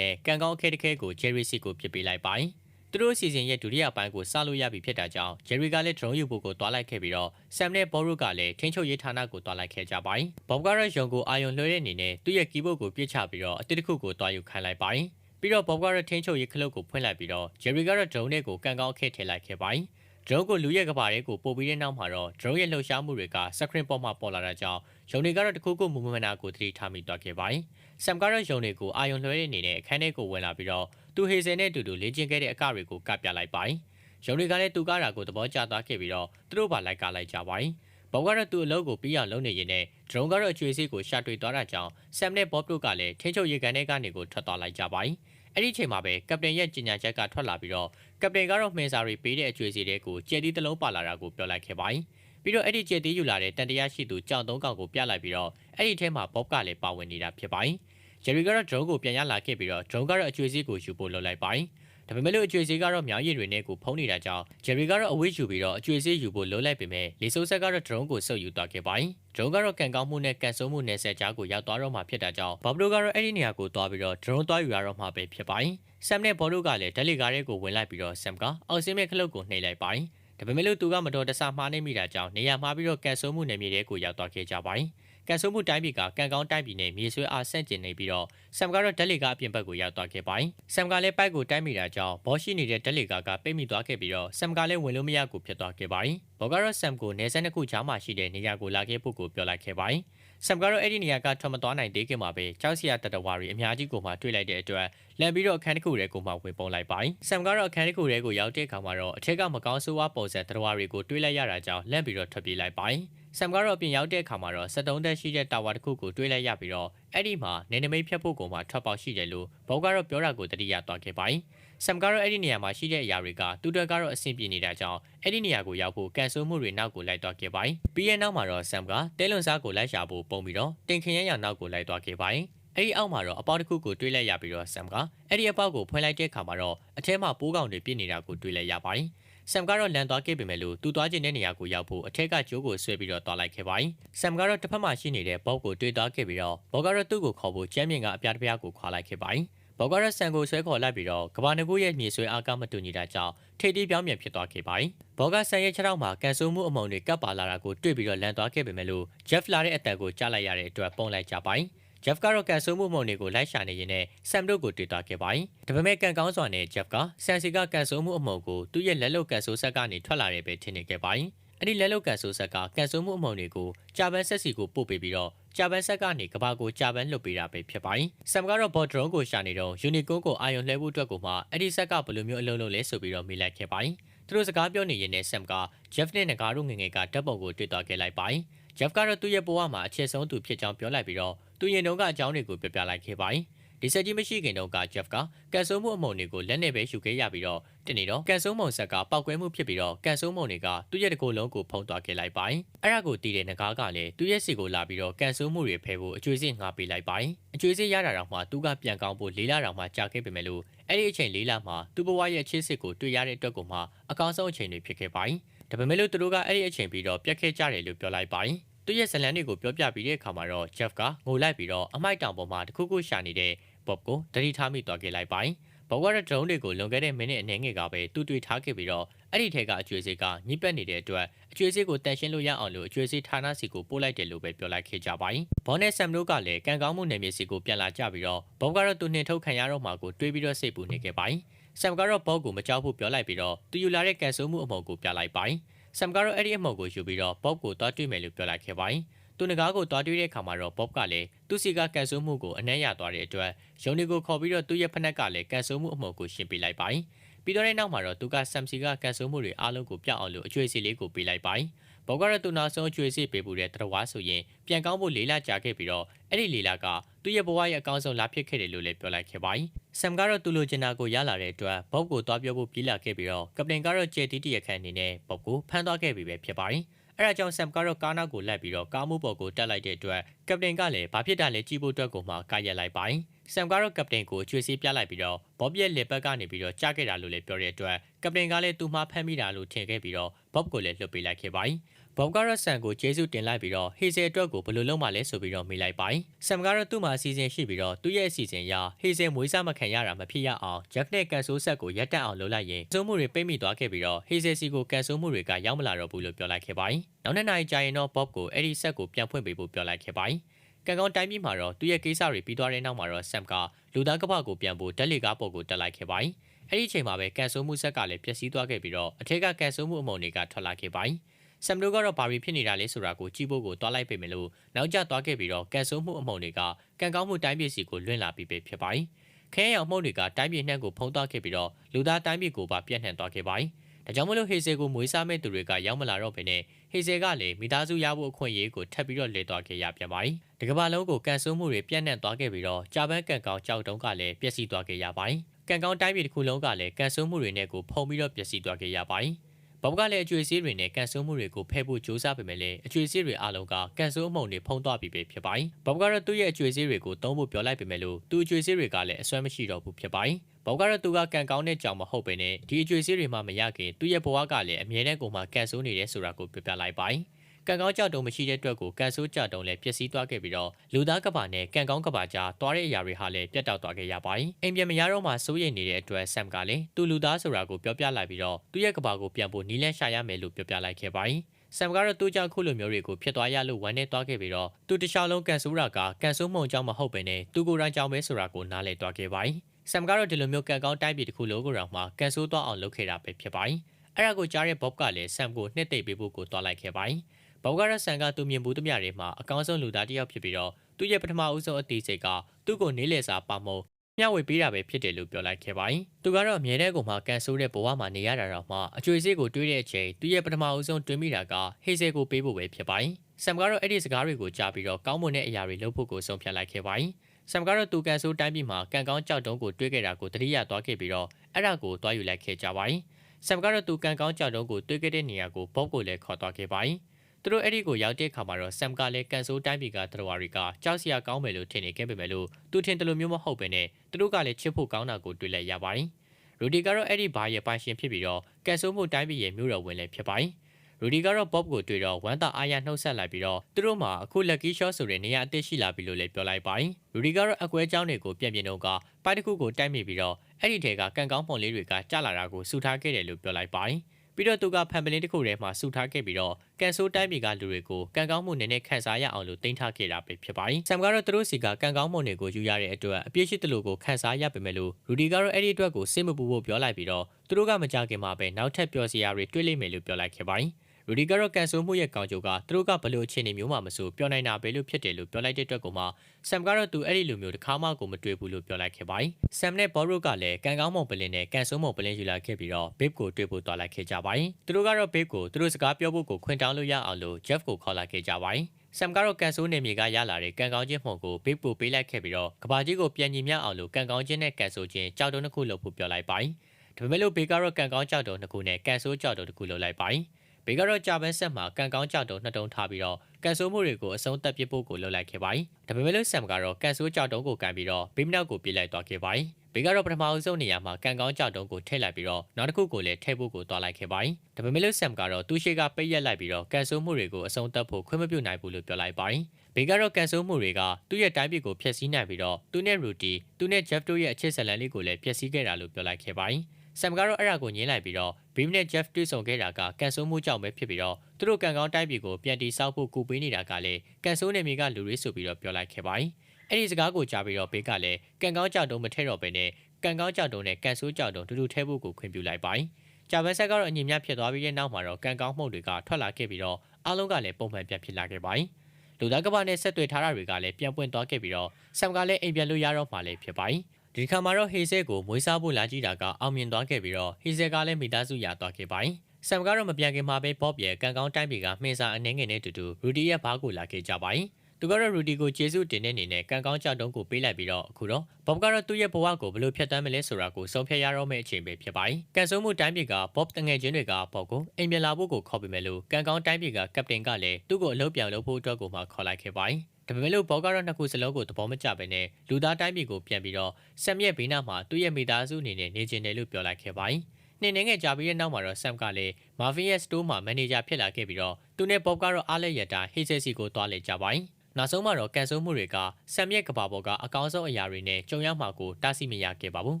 နဲ့ကန်ကောင်းအခဲတစ်ခဲကို Jerry စီကိုပြစ်ပေးလိုက်ပါတယ်။သူတို့အစီအစဉ်ရဲ့ဒုတိယပိုင်းကိုစလို့ရပြီဖြစ်တာကြောင့် Jerry ကလည်း drone ယူဖို့ကိုတွားလိုက်ခဲ့ပြီးတော့ Sam နဲ့ Bob ကလည်းထင်းချုပ်ရေးဌာနကိုတွားလိုက်ခဲ့ကြပါတယ်။ Bob ကတော့ရုံကိုအာယုံလွှဲတဲ့အနေနဲ့သူ့ရဲ့ keyboard ကိုပြစ်ချပြီးတော့အတစ်တစ်ခုကိုတွားယူခိုင်းလိုက်ပါတယ်။ ပြီးတော့ Bob ကတော့ထင်းချုပ်ရေးခလုတ်ကိုဖွင့်လိုက်ပြီးတော့ Jerry ကတော့ drone နဲ့ကိုကန်ကောင်းအခဲထည့်လိုက်ခဲ့ပါတယ်။ drone ကိုလူရဲ့ကဘာတွေကိုပို့ပြီးတဲ့နောက်မှာတော့ drone ရဲ့လှုပ်ရှားမှုတွေက screen ပေါ်မှာပေါ်လာတာကြောင့်ရုံတွေကတော့တခုခုမူမမနာကိုသတိထားမိသွားခဲ့ပါတယ်။ Sam ကတော့ရုံတွေကိုအာယုံလွှဲတဲ့အနေနဲ့အခန်းထဲကိုဝင်လာပြီးတော့သူဟေဇယ်နဲ့အတူတူလေ့ကျင့်ခဲ့တဲ့အကတွေကိုကပ်ပြလိုက်ပါတယ်။ရုံတွေကလည်းသူကားတာကိုသဘောကျသွားခဲ့ပြီးတော့သူတို့ပါလိုက်ကလိုက်ကြပါတယ်။ဘောကတော့သူ့အလုပ်ကိုပြီးအောင်လုပ်နေရင်နဲ့ drone ကတော့အကျွေးစီးကိုရှာတွေ့သွားတာကြောင့် Sam နဲ့ Bob တို့ကလည်းထင်းချုပ်ရေကန်ထဲကနေကိုထွက်သွားလိုက်ကြပါတယ်။ အဲ့ဒီအချိန်မှာပဲကပတိန်ရဲ့ကြီးညာချက်ကထွက်လာပြီးတော့ကပတိန်ကတော့မှင်စာတွေပေးတဲ့အကျွေးစီတွေကိုကြယ်တီးတစ်လုံးပါလာတာကိုပြောလိုက်ခဲ့ပါတယ်။ပြီးတော့အဲ့ဒီကြယ်တီးယူလာတဲ့တန်တရားရှိသူကြောင်သုံးကောင်ကိုပြလိုက်ပြီးတော့အဲ့ဒီထဲမှာ Bob ကလည်းပါဝင်နေတာဖြစ်ပါတယ်။ Jerry ကတော့ drone ကိုပြန်ရလာခဲ့ပြီးတော့ drone ကတော့အကျွေးစီကိုယူဖို့လုပ်လိုက်ပါတယ်။ ဒါပေမဲ့လို့အကျွေးစီကတော့မြောင်းရည်တွေနဲ့ကိုဖုံးနေတာကြောင့် Jerry ကတော့အဝေးယူပြီးတော့အကျွေးစီယူဖို့လုပ်လိုက်ပေမဲ့လေဆိုးဆက်ကတော့ drone ကိုဆုပ်ယူသွားခဲ့ပါတယ်။ drone ကတော့ကန်ကောင်းမှုနဲ့ကန်ဆိုးမှုနယ်ဆက်ကြားကိုရောက်သွားတော့မှဖြစ်တာကြောင့် Bob တို့ကတော့အဲ့ဒီနေရာကိုသွားပြီးတော့ drone သွားယူရတော့မှပဲဖြစ်ပါတယ်။ Sam နဲ့ Bob တို့ကလည်းဓာတ်လေကားတွေကိုဝင်လိုက်ပြီးတော့ Sam ကအောက်ဆင်းမဲ့ခလုတ်ကိုနှိပ်လိုက်ပါတယ်။ဒါပေမဲ့လို့သူကမတော်တဆမှားနေမိတာကြောင့်နေရာမှားပြီးတော့ကန်ဆိုးမှုနယ်မြေတွေကိုရောက်သွားခဲ့ကြပါတယ်။ ကန်ဆိုးမှုတိုင်းပြည်ကကန်ကောင်းတိုင်းပြည်နဲ့မြေဆွဲအားဆန့်ကျင်နေပြီးတော့ဆမ်ကတော့ဓာတ်လေကားအပြင်ဘက်ကိုရောက်သွားခဲ့ပါတယ်။ဆမ်ကလည်းပိုက်ကိုတိုင်းမိတာကြောင့်ဘောရှိနေတဲ့ဓာတ်လေကားကပိတ်မိသွားခဲ့ပြီးတော့ဆမ်ကလည်းဝင်လို့မရကိုဖြစ်သွားခဲ့ပါတယ်။ဘောကတော့ဆမ်ကိုနေဆက်နှစ်ခုကြားမှာရှိတဲ့နေရာကိုလာခဲ့ဖို့ကိုပြောလိုက်ခဲ့ပါတယ်။ ဆမ်ကတော့အဲ့ဒီနေရာကထွက်မသွားနိုင်သေးခင်မှာပဲကြောက်စရာတတဝါတွေအများကြီးကိုမှတွေ့လိုက်တဲ့အတွက်လန်ပြီးတော့အခန်းတစ်ခုထဲကိုမှဝင်ပုံလိုက်ပါတယ်။ဆမ်ကတော့အခန်းတစ်ခုထဲကိုရောက်တဲ့အခါမှာတော့အထက်ကမကောင်းဆိုးဝါးပုံစံတတဝါတွေကိုတွေ့လိုက်ရတာကြောင့်လန့်ပြီးတော့ထွက်ပြေးလိုက်ပါတယ်။ဆမ်ကတော့ပြင်ရောက်တဲ့အခါမှာတော့73တက်ရှိတဲ့တာဝါတစ်ခုကိုတွေးလိုက်ရပြီးတော့အဲ့ဒီမှာနေနမိတ်ဖြတ်ဖို့ကိုမှထွက်ပေါက်ရှိတယ်လို့ဘောကတော့ပြောတာကိုတတိယသွားခဲ့ပါတယ်။ ဆမ်ကတော့အဲ့ဒီနေရာမှာရှိတဲ့အရာတွေကသူတို့ကတော့အဆင်ပြေနေတာကြောင့်အဲ့ဒီနေရာကိုရောက်ဖို့ကန်ဆိုးမှုတွေနောက်ကိုလိုက်သွားခဲ့ပါတယ်။ပြီးရဲ့နောက်မှာတော့ဆမ်ကတဲလွန်စားကိုလိုက်ရှာဖို့ပုံပြီးတော့တင်ခင်ရရနောက်ကိုလိုက်သွားခဲ့ပါတယ်။အဲ့ဒီအောက်မှာတော့အပေါက်တစ်ခုကိုတွေးလိုက်ရပြီးတော့ဆမ်ကအဲ့ဒီအပေါက်ကိုဖွင့်လိုက်တဲ့အခါမှာတော့အထဲမှာပိုးကောင်တွေပြည့်နေတာကိုတွေးလိုက်ရပါတယ်။ဆမ်ကတော့လန်သွားခဲ့ပေမဲ့လို့သူသွားခြင်းတဲ့နေရာကိုရောက်ဖို့အထက်ကကျိုးကိုဆွဲပြီးတော့သွားလိုက်ခဲ့ပါတယ်။ဆမ်ကတော့တစ်ဖက်မှာရှိနေတဲ့ဘော့ကိုတွေ့သွားခဲ့ပြီးတော့ဘော့ကတော့သူ့ကိုခေါ်ဖို့ကျမ်းမြင့်ကအပြားတစ်ပြားကိုခွာလိုက်ခဲ့ပါတယ်။ ဘော့ကတော့ဆန်ကိုဆွဲခေါ်လိုက်ပြီးတော့ကဘာနဂုရဲ့မြေဆွဲအားကမတူညီတာကြောင့်ထိပ်တီးပြောင်းပြန်ဖြစ်သွားခဲ့ပါတယ်။ဘော့ကဆန်ရဲ့ခြေထောက်မှာကန်ဆိုးမှုအမုံတွေကပ်ပါလာတာကိုတွေ့ပြီးတော့လန်သွားခဲ့ပေမဲ့လို့ Jeff လာတဲ့အတန်ကိုကြားလိုက်ရတဲ့အတွက်ပုံလိုက်ကြပါတယ်။ Jeff ကတော့ကန်ဆိုးမှုမုံတွေကိုလိုက်ရှာနေရင်းနဲ့ Sam တို့ကိုတွေ့သွားခဲ့ပါတယ်။ဒါပေမဲ့ကန်ကောင်းစွာနဲ့ Jeff က Sam စီကကန်ဆိုးမှုအမုံကိုသူ့ရဲ့လက်လုတ်ကန်ဆိုးဆက်ကနေထွက်လာတယ်ပဲထင်နေခဲ့ပါတယ်။အဲ့ဒီလက်လုတ်ကန်ဆိုးဆက်ကကန်ဆိုးမှုအမုံတွေကိုကြာပန်းဆက်စီကိုပို့ပေးပြီးတော့ ကြာပန်းဆက်ကနေကဘာကိုကြာပန်းလွတ်ပေးတာပဲဖြစ်ပါတယ်။ Sam ကတော့ bot drone ကိုရှာနေတော့ Unicorn ကိုအာရုံလှဲဖို့အတွက်ကိုမှအဲ့ဒီဆက်ကဘယ်လိုမျိုးအလုံးလုံးလဲဆိုပြီးတော့မေးလိုက်ခဲ့ပါတယ်။သူတို့စကားပြောနေရင်နဲ့ Sam က Jeff နဲ့ငကားတို့ငငယ်ကဓာတ်ပုံကိုတွေ့သွားခဲ့လိုက်ပါတယ်။ Jeff ကတော့သူ့ရဲ့ဘဝမှာအခြေဆုံးသူဖြစ်ကြောင်းပြောလိုက်ပြီးတော့သူရင်တုန်းကအကြောင်းတွေကိုပြပြလိုက်ခဲ့ပါတယ်။ ဒီဆက်ကြီးမရှိခင်တုန်းက Jeff ကကန်ဆိုးမှုအမုံတွေကိုလက်နဲ့ပဲယူခဲ့ရပြီးတော့တနေ့တော့ကန်ဆိုးမုံဆက်ကပောက်ကွဲမှုဖြစ်ပြီးတော့ကန်ဆိုးမုံတွေကသူ့ရဲ့တကိုယ်လုံးကိုဖုံးသွားခဲ့လိုက်ပါတယ်။အဲ့ဒါကိုတီးတဲ့ငကားကလည်းသူ့ရဲ့စီကိုလာပြီးတော့ကန်ဆိုးမှုတွေဖယ်ဖို့အကျွေးစစ်ငှားပေးလိုက်ပါတယ်။အကျွေးစစ်ရတာတော့မှသူကပြန်ကောင်းဖို့လေးလာတော့မှကြာခဲ့ပေမဲ့လို့အဲ့ဒီအချိန်လေးလာမှသူ့ဘဝရဲ့ချစ်စစ်ကိုတွေ့ရတဲ့အတွက်ကိုမှအကောင်းဆုံးအချိန်တွေဖြစ်ခဲ့ပါတယ်။ဒါပေမဲ့လို့သူတို့ကအဲ့ဒီအချိန်ပြီးတော့ပြတ်ခဲ့ကြတယ်လို့ပြောလိုက်ပါတယ်။သူ့ရဲ့ဇလန်တွေကိုပြောပြပြီးတဲ့အခါမှာတော့ Jeff ကငိုလိုက်ပြီးတော့အမိုက်တောင်ပေါ်မှာတခုခုရှာနေတဲ့ Bob ကိုတတိထားမိသွားခဲ့လိုက်ပါတယ်။ Bob ကတော့ drone တွေကိုလွန်ခဲ့တဲ့မိနစ်အနည်းငယ်ကပဲသူ့တွေ့ထားခဲ့ပြီးတော့အဲ့ဒီထဲကအကျွေးစစ်ကညှိပက်နေတဲ့အတွက်အကျွေးစစ်ကိုတန်ရှင်းလို့ရအောင်လို့အကျွေးစစ်ဌာနစီကိုပို့လိုက်တယ်လို့ပဲပြောလိုက်ခဲ့ကြပါတယ်။ Bob နဲ့ Sam တို့ကလည်းကံကောင်းမှုနယ်မြေစီကိုပြန်လာကြပြီးတော့ Bob ကတော့သူနှင်ထုတ်ခံရတော့မှကိုတွေးပြီးတော့စိတ်ပူနေခဲ့ပါတယ်။ဆမ်ကတော့ဘော့ကိုမကြောက်ဖို့ပြောလိုက်ပြီးတော့သူယူလာတဲ့ကန်ဆိုးမှုအမှုကိုပြလိုက်ပါတယ်ဆမ်ကတော့အဲ့ဒီအမှုကိုယူပြီးတော့ဘော့ကိုတွားတွေ့မယ်လို့ပြောလိုက်ခဲ့ပါတယ် သူငကားကိုတွားတွေ့တဲ့အခါမှာတော့ဘော့ကလည်းသူစီကကန်ဆိုးမှုကိုအနှံ့ရသွားတဲ့အတွက်ယုံနေကိုခေါ်ပြီးတော့သူ့ရဲ့ဖက်နှက်ကလည်းကန်ဆိုးမှုအမှုကိုရှင်းပြလိုက်ပါတယ်ပြီးတော့တဲ့နောက်မှာတော့သူကဆမ်စီကကန်ဆိုးမှုတွေအားလုံးကိုပြောက်အောင်လို့အကျွေးစီလေးကိုပေးလိုက်ပါတယ်ဘောကတော့သူနောက်ဆုံးအကျွေးစီပေးဖို့တဲ့တရဝါဆိုရင်ပြန်ကောင်းဖို့လေးလာကြာခဲ့ပြီးတော့အဲ့ဒီလေးလာကသူ့ရဲ့ဘဝရဲ့အကောင်းဆုံးလာဖြစ်ခဲ့တယ်လို့လည်းပြောလိုက်ခဲ့ပါတယ်ဆမ်ကတော့သူလိုချင်တာကိုရလာတဲ့အတွက်ဘော့ကိုတွားပြောဖို့ပြေးလာခဲ့ပြီးတော့ကပတင်ကတော့ဂျယ်တီတီရခန့်အနေနဲ့ဘော့ကိုဖမ်းသွားခဲ့ပြီပဲဖြစ်ပါတယ် အဲ့ဒါကြောင့်ဆမ်ကတော့ကားနောက်ကိုလိုက်ပြီးတော့ကားမှုပေါ်ကိုတက်လိုက်တဲ့အတွက်ကပတင်ကလည်းဘာဖြစ်တာလဲကြည့်ဖို့အတွက်ကိုမှကားရက်လိုက်ပါတယ်ဆမ်ကတော့ကပတင်ကိုချွေစီပြလိုက်ပြီးတော့ဘော့ရဲ့လက်ဘက်ကနေပြီးတော့ကြားခဲ့တာလို့လည်းပြောတဲ့အတွက်ကပတင်ကလည်းသူ့မှာဖမ်းမိတာလို့ထင်ခဲ့ပြီးတော့ဘော့ကိုလည်းလွတ်ပေးလိုက်ခဲ့ပါတ ယ်ဘော့ကတော့ဆန်ကိုကျေးဇူးတင်လိုက်ပြီးတော့ဟေဇယ်အတွက်ကိုဘယ်လိုလုပ်မှလဲဆိုပြီးတော့မေးလိုက်ပါတယ်။ဆမ်ကတော့သူ့မှာအစီအစဉ်ရှိပြီးတော့သူ့ရဲ့အစီအစဉ်အရဟေဇယ်မွေးစားမခံရတာမဖြစ်ရအောင်ဂျက်နဲ့ကန်ဆိုးဆက်ကိုရက်တက်အောင်လုပ်လိုက်ရင်စုံမှုတွေပိတ်မိသွားခဲ့ပြီးတော့ဟေဇယ်စီကိုကန်ဆိုးမှုတွေကရောက်မလာတော့ဘူးလို့ပြောလိုက်ခဲ့ပါတယ်။နောက်နှစ်နာရီကြာရင်တော့ဘော့ကိုအဲ့ဒီဆက်ကိုပြန်ဖွင့်ပေးဖို့ပြောလိုက်ခဲ့ပါတယ်။ကန်ကောင်းတိုင်းပြည်မှာတော့သူ့ရဲ့ကိစ္စတွေပြီးသွားတဲ့နောက်မှာတော့ဆမ်ကလူသားကပ္ပကိုပြန်ဖို့တက်လီကားပေါ်ကိုတက်လိုက်ခဲ့ပါတယ်။အဲ့ဒီအချိန်မှာပဲကန်ဆိုးမှုဆက်ကလည်းပျက်စီးသွားခဲ့ပြီးတော့အထက်ကကန်ဆိုးမှုအမုံတွေကထွက်လာခဲ့ပါတယ်။ ဆမ်တို့ကတော့ဘာတွေဖြစ်နေတာလဲဆိုတာကိုကြည့်ဖို့ကိုတွားလိုက်ပေမဲ့လို့နောက်ကျသွားခဲ့ပြီးတော့ကန်ဆိုးမှုအမုံတွေကကန်ကောင်းမှုတိုင်းပြည်စီကိုလွင့်လာပြီးပဲဖြစ်ပါတယ်။ခဲရောင်မှုတွေကတိုင်းပြည်နှံ့ကိုဖုံးသွားခဲ့ပြီးတော့လူသားတိုင်းပြည်ကိုပါပြန့်နှံ့သွားခဲ့ပါတယ်။ဒါကြောင့်မလို့ဟေဇယ်ကိုမွေးစားမဲ့သူတွေကရောက်မလာတော့ဘဲနဲ့ဟေဇယ်ကလည်းမိသားစုရဖို့အခွင့်အရေးကိုထပ်ပြီးတော့လေသွားခဲ့ရပြန်ပါတယ်။ဒီကမ္ဘာလုံးကိုကန်ဆိုးမှုတွေပြန့်နှံ့သွားခဲ့ပြီးတော့ဂျာပန်ကန်ကောင်ကြောက်တုံးကလည်းပျက်စီးသွားခဲ့ရပါတယ်။ကန်ကောင်တိုင်းပြည်တစ်ခုလုံးကလည်းကန်ဆိုးမှုတွေနဲ့ကိုဖုံပြီးတော့ပျက်စီးသွားခဲ့ရပါတယ်။ ဘဘကလည်းအကျွေးစည်းတွေနဲ့ကန်ဆိုးမှုတွေကိုဖဲဖို့စ조사ပေမဲ့လည်းအကျွေးစည်းတွေအလုံးကကန်ဆိုးအမုံတွေဖုံးသွားပြီပဲဖြစ်ပါတယ်။ဘဘကတော့သူ့ရဲ့အကျွေးစည်းတွေကိုသုံးဖို့ပြောလိုက်ပေမဲ့လို့သူအကျွေးစည်းတွေကလည်းအစွမ်းမရှိတော့ဘူးဖြစ်ပါတယ်။ဘဘကတော့သူကကန်ကောင်းတဲ့ကြောင်မဟုတ်ပဲနဲ့ဒီအကျွေးစည်းတွေမှမရခင်သူ့ရဲ့ဘဝကလည်းအမြဲတမ်းကိုမှကန်ဆိုးနေတယ်ဆိုတာကိုပြပြလိုက်ပါတယ်။ ကန်ကောင်းကြောက်တုံမရှိတဲ့အတွက်ကိုကန်ဆိုးကြောက်တုံလည်းပျက်စီးသွားခဲ့ပြီးတော့လူသားကဘာနဲ့ကန်ကောင်းကဘာကြားတွားတဲ့အရာတွေဟာလည်းပြတ်တောက်သွားခဲ့ရပါတယ်။အိမ်ပြန်မရတော့မှစိုးရိမ်နေတဲ့အတွက်ဆမ်ကလည်းသူ့လူသားဆိုတာကိုပြောပြလိုက်ပြီးတော့သူ့ရဲ့ကဘာကိုပြန်ဖို့နီးလန်းရှာရမယ်လို့ပြောပြလိုက်ခဲ့ပါတယ်။ဆမ်ကတော့သူ့ကြောင့်ခုလိုမျိုးတွေကိုဖြစ်သွားရလို့ဝမ်းနဲ့သွားခဲ့ပြီးတော့သူတခြားလုံးကန်ဆိုးတာကကန်ဆိုးမှုံကြောင့်မဟုတ်ပဲနဲ့သူကိုယ်တိုင်ကြောင့်ပဲဆိုတာကိုနားလည်သွားခဲ့ပါတယ်။ဆမ်ကတော့ဒီလိုမျိုးကန်ကောင်းတိုက်ပြည်တစ်ခုလုံးကိုတော့မှကန်ဆိုးသွားအောင်လုပ်ခဲ့တာပဲဖြစ်ပါတယ်။အဲ့ဒါကိုကြားတဲ့ဘော့ကလည်းဆမ်ကိုနှစ်သိမ့်ပေးဖို့ကိုတွားလိုက်ခဲ့ပါတယ်။ ဘော်ဂရဆန်ကသူမြင်ဘူးသမျှတွေမှာအကောင်းဆုံးလူသားတစ်ယောက်ဖြစ်ပြီးတော့သူ့ရဲ့ပထမဦးဆုံးအသေးစိတ်ကသူ့ကိုနေလေစာပါမို့မျှဝေပေးတာပဲဖြစ်တယ်လို့ပြောလိုက်ခဲ့ပါတယ်။သူကတော့အမြဲတမ်းကိုမှကန်ဆိုးတဲ့ဘဝမှာနေရတာတော့မှအကျွေစေးကိုတွေးတဲ့အချိန်သူ့ရဲ့ပထမဦးဆုံးတွေးမိတာကဟေးဆဲကိုပေးဖို့ပဲဖြစ်ပါတယ်။ဆမ်ကတော့အဲ့ဒီစကားတွေကိုကြားပြီးတော့ကောင်းမွန်တဲ့အရာတွေလုပ်ဖို့ကိုဆုံးဖြတ်လိုက်ခဲ့ပါတယ်။ဆမ်ကတော့သူကန်ဆိုးတိုင်းပြည်မှာကန်ကောင်းကြောက်တုံးကိုတွေးခဲ့တာကိုတတိယသွားခဲ့ပြီးတော့အဲ့ဒါကိုတွားယူလိုက်ခဲ့ကြပါတယ်။ဆမ်ကတော့သူကန်ကောင်းကြောက်တုံးကိုတွေးခဲ့တဲ့နေရာကိုဘော့ကိုလည်းခေါ်သွားခဲ့ပါတယ်။ သူတို့အဲ့ဒီကိုရောက်တဲ့အခါမှာတော့ဆမ်ကလည်းကန်ဆိုးတိုင်းပြည်ကတရဝါတွေကကြောက်စရာကောင်းမယ်လို့ထင်နေခဲ့ပေမဲ့လို့သူထင်တယ်လို့မျိုးမဟုတ်ပဲနဲ့သူတို့ကလည်းချစ်ဖို့ကောင်းတာကိုတွေ့လိုက်ရပါတယ်။ရူဒီကတော့အဲ့ဒီဘာရဲ့ပိုင်ရှင်ဖြစ်ပြီးတော့ကန်ဆိုးမှုတိုင်းပြည်ရဲ့မြို့တော်ဝင်လည်းဖြစ်ပါတယ်။ရူဒီကတော့ဘော့ကိုတွေ့တော့ဝမ်းသာအားရနှုတ်ဆက်လိုက်ပြီးတော့သူတို့မှာအခုလက်ကီးရှော့ဆိုတဲ့နေရာအသစ်ရှိလာပြီလို့လည်းပြောလိုက်ပါတယ်။ရူဒီကတော့အကွဲကြောင်းတွေကိုပြန်ပြင်တော့ကပိုက်တစ်ခုကိုတိုက်မိပြီးတော့အဲ့ဒီထဲကကန်ကောင်းပုံလေးတွေကကျလာတာကိုစူထားခဲ့တယ်လို့ပြောလိုက်ပါတယ်။ ပြီးတော့သူကဖန်ပလင်းတစ်ခုထဲမှာစုထားခဲ့ပြီးတော့ကန်ဆိုးတိုင်းပြည်ကလူတွေကိုကန်ကောင်းမှုနည်းနည်းခန်းစားရအောင်လို့တင်ထားခဲ့တာပဲဖြစ်ပါတယ်။ဆမ်ကတော့သူတို့စီကကန်ကောင်းမှုတွေကိုယူရတဲ့အတွက်အပြည့်ရှိတလို့ကိုခန်းစားရပေမဲ့လို့ရူဒီကတော့အဲ့ဒီအတွက်ကိုစိတ်မပူဖို့ပြောလိုက်ပြီးတော့သူတို့ကမကြခင်မှာပဲနောက်ထပ်ပြောစရာတွေတွေ့လိမ့်မယ်လို့ပြောလိုက်ခဲ့ပါတယ်။ ရူဒီကတော့ကန်ဆိုးမှုရဲ့ကောင်ကြိုကသူတို့ကဘလို့အခြေအနေမျိုးမှမဆိုပြောနိုင်တာပဲလို့ဖြစ်တယ်လို့ပြောလိုက်တဲ့အတွက်ကမှဆမ်ကတော့သူအဲ့ဒီလိုမျိုးတစ်ခါမှကိုမတွေ့ဘူးလို့ပြောလိုက်ခဲ့ပါတယ်။ဆမ်နဲ့ဘော်ရိုကလည်းကန်ကောင်းမုံပလင်နဲ့ကန်ဆိုးမုံပလင်ယူလာခဲ့ပြီးတော့ဘေ့ကိုတွေ့ဖို့တွားလိုက်ခဲ့ကြပါတယ်။သူတို့ကတော့ဘေ့ကိုသူတို့စကားပြောဖို့ကိုခွင့်တောင်းလို့ရအောင်လို့ Jeff ကိုခေါ်လာခဲ့ကြပါတယ်။ဆမ်ကတော့ကန်ဆိုးနေမြေကရလာတဲ့ကန်ကောင်းချင်းမှုကိုဘေ့ပိုပေးလိုက်ခဲ့ပြီးတော့ကဘာကြီးကိုပြန်ညီမြောက်အောင်လို့ကန်ကောင်းချင်းနဲ့ကန်ဆိုးချင်းကြောက်တုံးတစ်ခုလုပ်ဖို့ပြောလိုက်ပါတယ်။ဒါပေမဲ့လို့ဘေကတော့ကန်ကောင်းကြောက်တုံးတစ်ခုနဲ့ကန်ဆိုးကြောက်တုံးတစ်ခုလုပ်လိုက်ပါတယ်။ ဘေကတော့ဂျာပန်ဆက်မှာကန်ကောင်းကြောက်တုံနှစ်တုံးထားပြီးတော့ကန်ဆိုးမှုတွေကိုအဆုံးသတ်ပစ်ဖို့ကိုလှုပ်လိုက်ခဲ့ပါတယ်။ဒါပေမဲ့လို့ဆမ်ကတော့ကန်ဆိုးကြောက်တုံးကိုကန်ပြီးတော့ဘေးမနောက်ကိုပြေးလိုက်သွားခဲ့ပါတယ်။ဘေကတော့ပထမအဆုံးနေရာမှာကန်ကောင်းကြောက်တုံးကိုထည့်လိုက်ပြီးတော့နောက်တစ်ခုကိုလည်းထည့်ဖို့ကိုတွားလိုက်ခဲ့ပါတယ်။ဒါပေမဲ့လို့ဆမ်ကတော့သူ့ရှိကပိတ်ရက်လိုက်ပြီးတော့ကန်ဆိုးမှုတွေကိုအဆုံးသတ်ဖို့ခွင့်မပြုနိုင်ဘူးလို့ပြောလိုက်ပါတယ်။ဘေကတော့ကန်ဆိုးမှုတွေကသူ့ရဲ့တိုင်းပြည်ကိုဖျက်ဆီးနိုင်ပြီးတော့သူနဲ့ရူတီသူနဲ့ဂျက်တို့ရဲ့အခြေဆက်လန်လေးကိုလည်းဖျက်ဆီးခဲ့တာလို့ပြောလိုက်ခဲ့ပါတယ်။ ဆမ်ကတော့အဲ့ဒါကိုညင်းလိုက်ပြီးတော့ဘီမနဲ့ Jeff တွေ့ဆုံခဲ့တာကကန်ဆိုးမှုကြောင့်ပဲဖြစ်ပြီးတော့သူတို့ကန်ကောင်းတိုက်ပြည်ကိုပြန်တီဆောက်ဖို့ကူပေးနေတာကလည်းကန်ဆိုးနေမြေကလူတွေဆိုပြီးတော့ပြောလိုက်ခဲ့ပါတယ်။အဲ့ဒီစကားကိုကြားပြီးတော့ဘေးကလည်းကန်ကောင်းကြောက်တုံးမထဲတော့ပဲနဲ့ကန်ကောင်းကြောက်တုံနဲ့ကန်ဆိုးကြောက်တုံတူတူထဲဖို့ကိုခွင့်ပြုလိုက်ပါတယ်။ဂျာဗန်ဆက်ကတော့အညီမြဖြစ်သွားပြီးတဲ့နောက်မှာတော့ကန်ကောင်းမှုတွေကထွက်လာခဲ့ပြီးတော့အားလုံးကလည်းပုံမှန်ပြန်ဖြစ်လာခဲ့ပါတယ်။လူသားကမ္ဘာနဲ့ဆက်သွယ်ထားတာတွေကလည်းပြန်ပွင့်သွားခဲ့ပြီးတော့ဆမ်ကလည်းအိမ်ပြန်လို့ရတော့မှလည်းဖြစ်ပါတယ်။ ဒီခါမှာတော့ဟေဆဲကိုမွေးစားဖို့လာကြည့်တာကအောင်မြင်သွားခဲ့ပြီးတော့ဟေဆဲကလည်းမိသားစုရသွားခဲ့ပါတယ်။ဆမ်ကတော့မပြန်ခင်မှာပဲဘော့ရဲ့ကန်ကောင်းတိုင်းပြည်ကမှင်စာအနေငယ်နဲ့တူတူရူဒီရဲ့ဘားကိုလာခဲ့ကြပါတယ်။သူကတော့ရူဒီကိုကျေးဇူးတင်တဲ့အနေနဲ့ကန်ကောင်းကြောက်တုံးကိုပေးလိုက်ပြီးတော့အခုတော့ဘော့ကတော့သူ့ရဲ့ဘဝကိုဘယ်လိုဖြတ်တန်းမလဲဆိုတာကိုဆုံးဖြတ်ရတော့မယ့်အချိန်ပဲဖြစ်ပါတယ်။ကန်ဆိုးမှုတိုင်းပြည်ကဘော့တငယ်ချင်းတွေကဘော့ကိုအိမ်ပြန်လာဖို့ကိုခေါ်ပေးမယ်လို့ကန်ကောင်းတိုင်းပြည်ကကပတိန်ကလည်းသူ့ကိုအလုပ်ပြောင်းလုပ်ဖို့အတွက်ကိုမှခေါ်လိုက်ခဲ့ပါတယ်။ ဒါပေမဲ့လို့ဘော့ကတော့နှစ်ခုစလုံးကိုသဘောမကျဘဲနဲ့လူသားတိုင်းပြည်ကိုပြန်ပြီးတော့ဆမ်ရဲ့ဘေးနားမှာသူ့ရဲ့မိသားစုအနေနဲ့နေကျင်တယ်လို့ပြောလိုက်ခဲ့ပါတယ်။နှစ်နှစ်ငယ်ကြာပြီးတဲ့နောက်မှာတော့ဆမ်ကလည်းမာဗီရဲ့စတိုးမှာမန်နေဂျာဖြစ်လာခဲ့ပြီးတော့သူနဲ့ဘော့ကတော့အားလက်ရတာဟေးဆဲစီကိုတွားလေကြပါတယ်။နောက်ဆုံးမှာတော့ကန်ဆိုးမှုတွေကဆမ်ရဲ့ကဘာပေါ်ကအကောင်းဆုံးအရာတွေနဲ့ကြုံရမှာကိုတားဆီးမရခဲ့ပါဘူး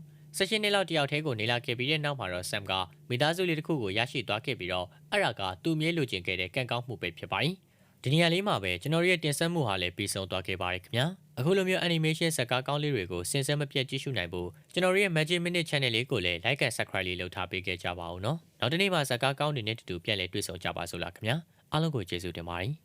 ။ဆက်ရှင်နှစ်လောက်တယောက်တည်းကိုနေလာခဲ့ပြီးတဲ့နောက်မှာတော့ဆမ်ကမိသားစုလေးတစ်ခုကိုရရှိသွားခဲ့ပြီးတော့အဲ့ဒါကသူ့မြေလိုချင်ခဲ့တဲ့ကံကောင်းမှုပဲဖြစ်ပါတယ်။ ဒီနေရာလေးမှာပဲကျွန်တော်တို့ရဲ့တင်ဆက်မှုဟာလည်းပြီးဆုံးသွားခဲ့ပါတယ်ခင်ဗျာ။အခုလိုမျိုး animation ဇာတ်ကားကောင်းလေးတွေကိုစင်စက်မပြတ်ကြည့်ရှုနိုင်ဖို့ကျွန်တော်တို့ရဲ့ Magic Minute Channel လေးကိုလည်း like and subscribe လေးလုပ်ထားပေးခဲ့ကြပါဦးနော်။နောက်တစ်နေ့မှာဇာတ်ကားကောင်းတွေနဲ့တူတူပြန်လည်တွေ့ဆုံကြပါစို့လားခင်ဗျာ။အားလုံးကိုကျေးဇူးတင်ပါတယ်။